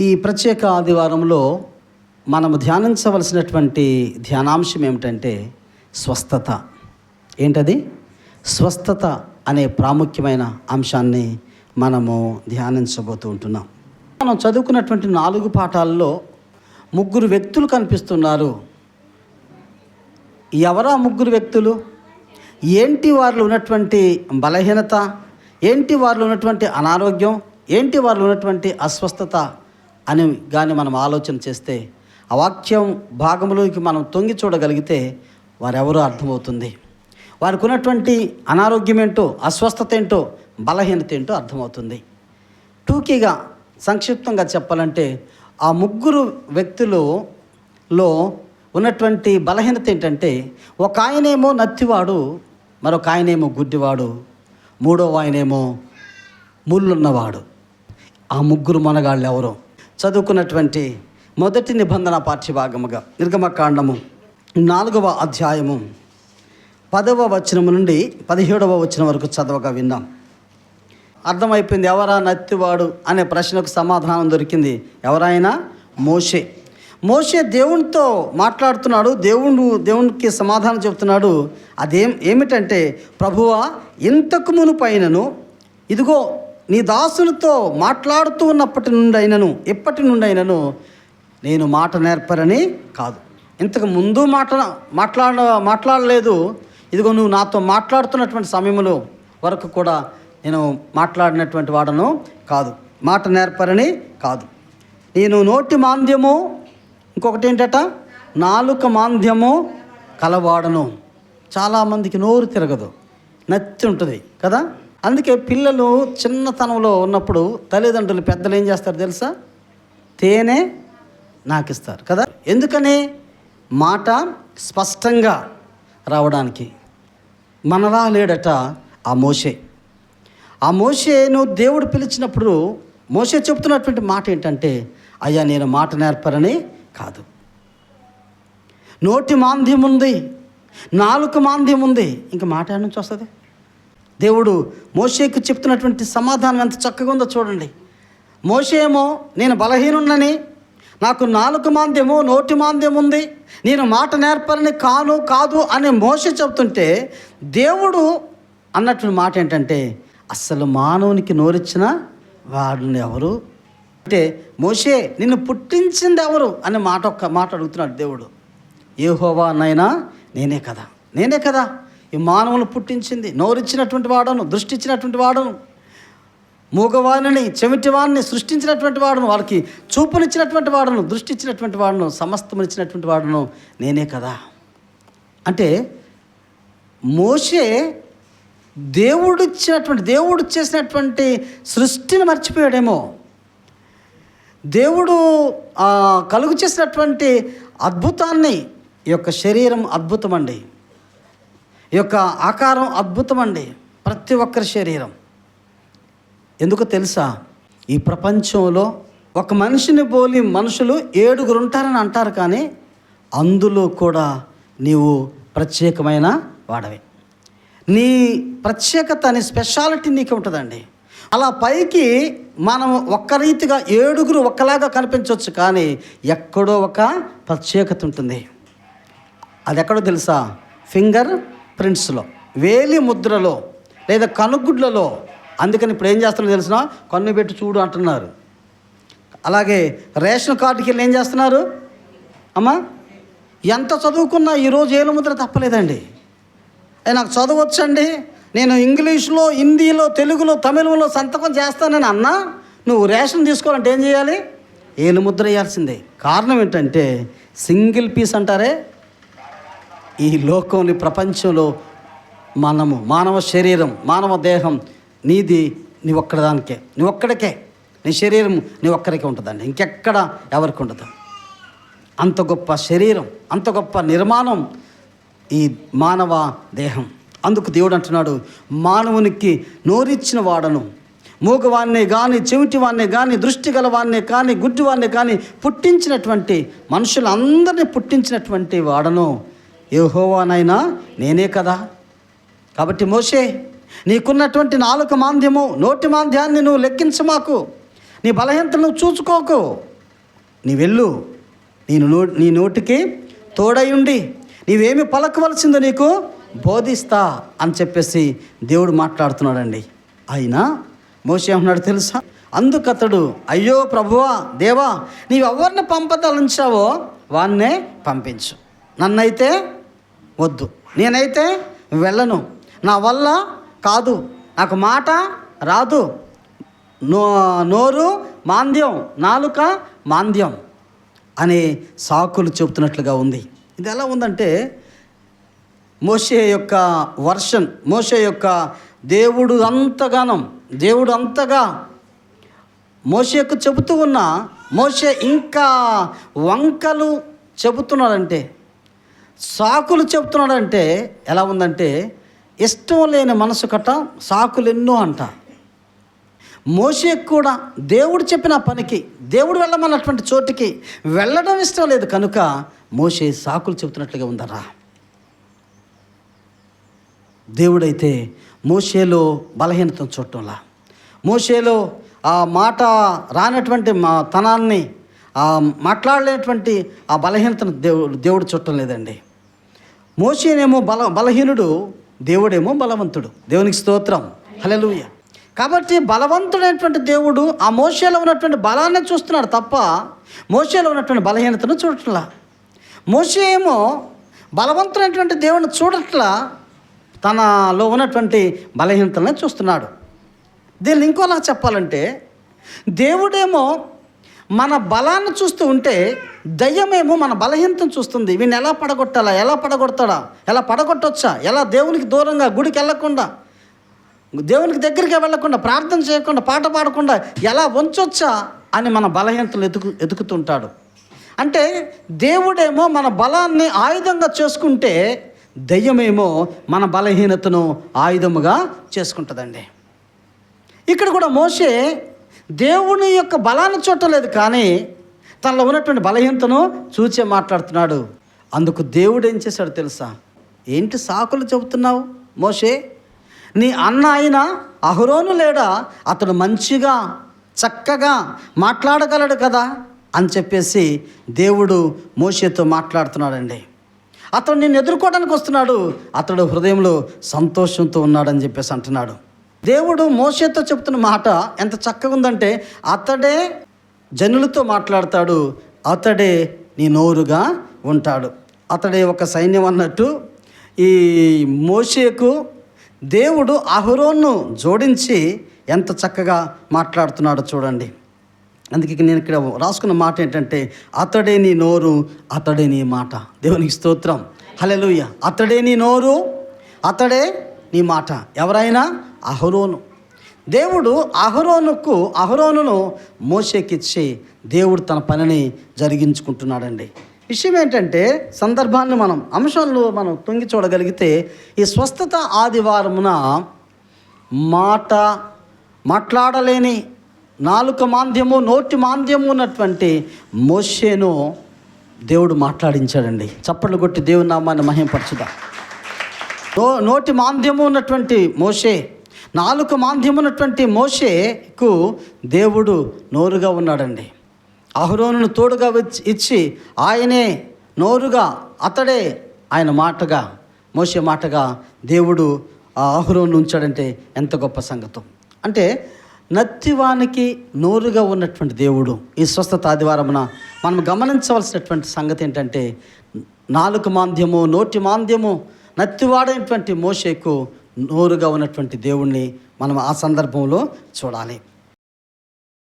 ఈ ప్రత్యేక ఆదివారంలో మనము ధ్యానించవలసినటువంటి ధ్యానాంశం ఏమిటంటే స్వస్థత. ఏంటది? స్వస్థత అనే ప్రాముఖ్యమైన అంశాన్ని మనము ధ్యానించబోతూ ఉంటున్నాం. మనం చదువుకున్నటువంటి నాలుగు పాఠాల్లో ముగ్గురు వ్యక్తులు కనిపిస్తున్నారు. ఎవరా ముగ్గురు వ్యక్తులు? ఏంటి వారిలో ఉన్నటువంటి బలహీనత? ఏంటి వారిలో ఉన్నటువంటి అనారోగ్యం? ఏంటి వారిలో ఉన్నటువంటి అస్వస్థత? అని కానీ మనం ఆలోచన చేస్తే ఆ వాక్యం భాగంలోకి మనం తొంగి చూడగలిగితే వారెవరో అర్థమవుతుంది. వారికి ఉన్నటువంటి అనారోగ్యం ఏంటో అస్వస్థత ఏంటో బలహీనత ఏంటో అర్థమవుతుంది. టూకీగా సంక్షిప్తంగా చెప్పాలంటే ఆ ముగ్గురు వ్యక్తులలో ఉన్నటువంటి బలహీనత ఏంటంటే ఒక ఆయనేమో నత్తివాడు మరొక ఆయనేమో గుడ్డివాడు మూడో ఆయనేమో ముళ్ళున్నవాడు. ఆ ముగ్గురు మనగాళ్ళు ఎవరో చదువుకున్నటువంటి మొదటి నిబంధన పాఠ్యభాగముగా నిర్గమకాండము నాలుగవ అధ్యాయము పదవ వచనము నుండి పదిహేడవ వచనం వరకు చదవగా విన్నాం. అర్థమైపోయింది ఎవరా నత్తివాడు అనే ప్రశ్నకు సమాధానం దొరికింది. ఎవరైనా? మోషే. మోషే దేవునితో మాట్లాడుతున్నాడు దేవుడు దేవునికి సమాధానం చెబుతున్నాడు. అదేం ఏమిటంటే ప్రభువా ఇంతకు మునుపైనను ఇదిగో నీ దాసులతో మాట్లాడుతూ ఉన్నప్పటి నుండి అయినను ఎప్పటి నుండి అయినను నేను మాట నేర్పరని కాదు. ఇంతకు ముందు మాట మాట్లాడ మాట్లాడలేదు. ఇదిగో నువ్వు నాతో మాట్లాడుతున్నటువంటి సమయంలో వరకు కూడా నేను మాట్లాడినటువంటి వాడను కాదు. మాట నేర్పరని కాదు. నేను నోటి మాంద్యము ఇంకొకటి ఏంటట? నాలుక మాంద్యము కలవాడను. చాలామందికి నోరు తిరగదు. నత్తి ఉంటుంది కదా? అందుకే పిల్లలు చిన్నతనంలో ఉన్నప్పుడు తల్లిదండ్రులు పెద్దలు ఏం చేస్తారు తెలుసా? తేనె నాకిస్తారు కదా? ఎందుకని? మాట స్పష్టంగా రావడానికి. మనలా లేడట ఆ మోషే. ఆ మోషేను దేవుడు పిలిచినప్పుడు మోషే చెప్తున్నటువంటి మాట ఏంటంటే అయ్యా నేను మాట నేర్పరని కాదు. నోటి మాంద్యం ఉంది నాలుక మాంద్యం ఉంది. ఇంకా మాట నుంచి వస్తుంది? దేవుడు మోషేకు చెప్తున్నటువంటి సమాధానం ఎంత చక్కగా ఉందో చూడండి. మోషేమో నేను బలహీనున్నని నాకు నాలుక మాంద్యము నోటి మాంద్యం ఉంది నేను మాట నేర్పాలని కాను కాదు అనే మోష చెప్తుంటే దేవుడు అన్నటువంటి మాట ఏంటంటే అస్సలు మానవునికి నోరిచ్చిన వాడిని ఎవరు? అంటే మోషే నిన్ను పుట్టించింది ఎవరు? అనే మాట ఒక్క మాట అడుగుతున్నాడు దేవుడు. ఏ హోవా నైనా నేనే కదా నేనే కదా ఈ మానవులు పుట్టించింది. నోరిచ్చినటువంటి వాడను దృష్టి ఇచ్చినటువంటి వాడను. మూగవాణిని చెవిటివాణ్ణి సృష్టించినటువంటి వాడును వాళ్ళకి చూపునిచ్చినటువంటి వాడును దృష్టి ఇచ్చినటువంటి వాడును సమస్తమునిచ్చినటువంటి వాడును నేనే కదా. అంటే మోషే దేవుడు ఇచ్చినటువంటి దేవుడు చేసినటువంటి సృష్టిని మర్చిపోయాడేమో. దేవుడు కలుగు చేసినటువంటి అద్భుతాన్ని ఈ యొక్క శరీరం అద్భుతం అండి ఈ యొక్క ఆకారం అద్భుతం అండి ప్రతి ఒక్కరి శరీరం. ఎందుకు తెలుసా? ఈ ప్రపంచంలో ఒక మనిషిని పోలి మనుషులు ఏడుగురు ఉంటారని అంటారు కానీ అందులో కూడా నీవు ప్రత్యేకమైన వాడవే. నీ ప్రత్యేకత నీ స్పెషాలిటీ నీకు ఉంటుందండి. అలా పైకి మనం ఒక్క రీతిగా ఏడుగురు ఒక్కలాగా కనిపించవచ్చు కానీ ఎక్కడో ఒక ప్రత్యేకత ఉంటుంది. అది ఎక్కడో తెలుసా? ఫింగర్ ప్రింట్స్లో వేలి ముద్రలో లేదా కనుగుడ్లలో. అందుకని ఇప్పుడు ఏం చేస్తున్నారు తెలిసిన? కన్ను పెట్టి చూడు అంటున్నారు. అలాగే రేషన్ కార్డుకి వెళ్ళి ఏం చేస్తున్నారు? అమ్మా ఎంత చదువుకున్నా ఈరోజు ఏలు ముద్ర తప్పలేదండి. నాకు చదవచ్చండి. నేను ఇంగ్లీష్లో హిందీలో తెలుగులో తమిళంలో సంతకం చేస్తానని అన్నా నువ్వు రేషన్ తీసుకోవాలంటే ఏం చేయాలి? ఏలు ముద్ర వేయాల్సిందే. కారణం ఏంటంటే సింగిల్ పీస్ అంటారే ఈ లోకంలో ప్రపంచంలో మనము మానవ శరీరం మానవ దేహం నీది నీ ఒక్కదానికే నీ ఒక్కడికే. నీ శరీరం నీ ఒక్కరికే ఉంటుందండి. ఇంకెక్కడ ఎవరికి ఉండదు. అంత గొప్ప శరీరం అంత గొప్ప నిర్మాణం ఈ మానవ దేహం. అందుకు దేవుడు అంటున్నాడు మానవునికి నోరిచ్చిన వాడను. మూగవాన్నే కానీ చెవిటివాన్నే కానీ దృష్టి గలవాన్నే కానీ గుడ్డివాన్నే కానీ పుట్టించినటువంటి మనుషులందరినీ పుట్టించినటువంటి వాడను యహోవానైనా నేనే కదా? కాబట్టి మోషే నీకున్నటువంటి నాలుక మాంద్యము నోటి మాంద్యాన్ని నువ్వు లెక్కించమాకు నీ బలహీనతను నువ్వు చూసుకోకు. నీ వెళ్ళు. నేను నో నీ నోటికి తోడై ఉండి నీవేమి పలకవలసిందో నీకు బోధిస్తా అని చెప్పేసి దేవుడు మాట్లాడుతున్నాడండి. అయినా మోసే ఏమన్నాడు తెలుసా? అందుకతడు అయ్యో ప్రభువా దేవా నీవెవరిని ఎవరిని వాన్నే పంపించు. నన్నైతే వద్దు. నేనైతే వెళ్ళను. నా వల్ల కాదు. నాకు మాట రాదు. నో నోరు మాంద్యం నాలుక మాంద్యం అనే సాకులు చెబుతున్నట్లుగా ఉంది. ఇది ఎలా ఉందంటే మోషే యొక్క వర్షన్ మోషే యొక్క దేవుడు అంతగానం దేవుడు అంతగా మోషేకు చెబుతూ ఉన్న మోషే ఇంకా వంకలు చెబుతున్నాడంటే సాకులు చెప్తున్నాడంటే ఎలా ఉందంటే ఇష్టం లేని మనసు కట్ట సాకులు ఎన్నో అంట. మోసే కూడా దేవుడు చెప్పిన పనికి దేవుడు వెళ్ళమన్నటువంటి చోటికి వెళ్ళడం ఇష్టం లేదు కనుక మోషే సాకులు చెబుతున్నట్లుగా ఉందరా దేవుడైతే మోసేలో బలహీనతను చూడటంలా. మోసేలో ఆ మాట రానటువంటి మా తనాన్ని మాట్లాడలేనటువంటి ఆ బలహీనతను దేవుడు దేవుడు చూడటం లేదండి. మోసేనేమో బల బలహీనుడు దేవుడేమో బలవంతుడు. దేవునికి స్తోత్రం. హల్లెలూయా. కాబట్టి బలవంతుడైనటువంటి దేవుడు ఆ మోసేలో ఉన్నటువంటి బలాన్ని చూస్తున్నాడు తప్ప మోసేలో ఉన్నటువంటి బలహీనతను చూడట్లా. మోసే ఏమో బలవంతుడైనటువంటి దేవుడిని చూడట్లా తనలో ఉన్నటువంటి బలహీనతలను చూస్తున్నాడు. దీన్ని ఇంకోలా చెప్పాలంటే దేవుడేమో మన బలాన్ని చూస్తూ ఉంటే దయ్యమేమో మన బలహీనతను చూస్తుంది. వీడిని ఎలా పడగొట్టాలా? ఎలా పడగొడతాడా? ఎలా పడగొట్టొచ్చా? ఎలా దేవునికి దూరంగా గుడికి వెళ్ళకుండా దేవునికి దగ్గరికి వెళ్ళకుండా ప్రార్థన చేయకుండా పాట పాడకుండా ఎలా ఉంచొచ్చా అని మన బలహీనతలు ఎతుకు ఎదుకుతుంటాడు అంటే దేవుడేమో మన బలాన్ని ఆయుధంగా చేసుకుంటే దయ్యమేమో మన బలహీనతను ఆయుధముగా చేసుకుంటుందండి. ఇక్కడ కూడా మోసే దేవుని యొక్క బలాన్ని చూడలేదు కానీ తనలో ఉన్నటువంటి బలహీనతను చూచే మాట్లాడుతున్నాడు. అందుకు దేవుడు ఏం చేశాడు తెలుసా? ఏంటి సాకులు చెబుతున్నావు మోషే? నీ అన్న ఆయన అహరోను లేడా? అతడు మంచిగా చక్కగా మాట్లాడగలడు కదా? అని చెప్పేసి దేవుడు మోషేతో మాట్లాడుతున్నాడండి. అతడు నిన్ను ఎదుర్కోవడానికి వస్తున్నాడు. అతడు హృదయంలో సంతోషంతో ఉన్నాడని చెప్పేసి అంటున్నాడు. దేవుడు మోసతో చెప్తున్న మాట ఎంత చక్కగా ఉందంటే అతడే జనులతో మాట్లాడతాడు అతడే నీ నోరుగా ఉంటాడు. అతడే ఒక సైన్యం అన్నట్టు ఈ మోషేకు దేవుడు అహరోన్ను జోడించి ఎంత చక్కగా మాట్లాడుతున్నాడో చూడండి. అందుకే నేను ఇక్కడ రాసుకున్న మాట ఏంటంటే అతడే నీ నోరు అతడే నీ మాట. దేవునికి స్తోత్రం. హలెలుయ్య అతడే నీ నోరు అతడే నీ మాట. ఎవరైనా అహరోను. దేవుడు అహరోనుకు అహరోనును మోసేకిచ్చి దేవుడు తన పనిని జరిగించుకుంటున్నాడండి. విషయం ఏంటంటే సందర్భాన్ని మనం అంశంలో మనం తొంగి చూడగలిగితే ఈ స్వస్థత ఆదివారమున మాట మాట్లాడలేని నాలుక మాంద్యము నోటి మాంద్యము ఉన్నటువంటి మోషేను దేవుడు మాట్లాడించాడండి. చప్పట్లు కొట్టి దేవుని నామాన్ని మహింపరచుదా. నో నోటి మాంద్యము ఉన్నటువంటి మోషే నాలుక మాంద్యమున్నటువంటి మోషేకు దేవుడు నోరుగా ఉన్నాడండి. అహరోనును తోడుగా వచ్చి- ఇచ్చి ఆయనే నోరుగా అతడే ఆయన మాటగా మోసే మాటగా దేవుడు ఆ అహరోను ఉంచాడంటే ఎంత గొప్ప సంగతం. అంటే నత్తివానికి నోరుగా ఉన్నటువంటి దేవుడు ఈ స్వస్థత ఆదివారమున మనం గమనించవలసినటువంటి సంగతి ఏంటంటే నాలుక మాంద్యము నోటి మాంద్యము నత్తివాడైనటువంటి మోషేకు నోరుగా ఉన్నటువంటి దేవుణ్ణి మనం ఆ సందర్భంలో చూడాలి.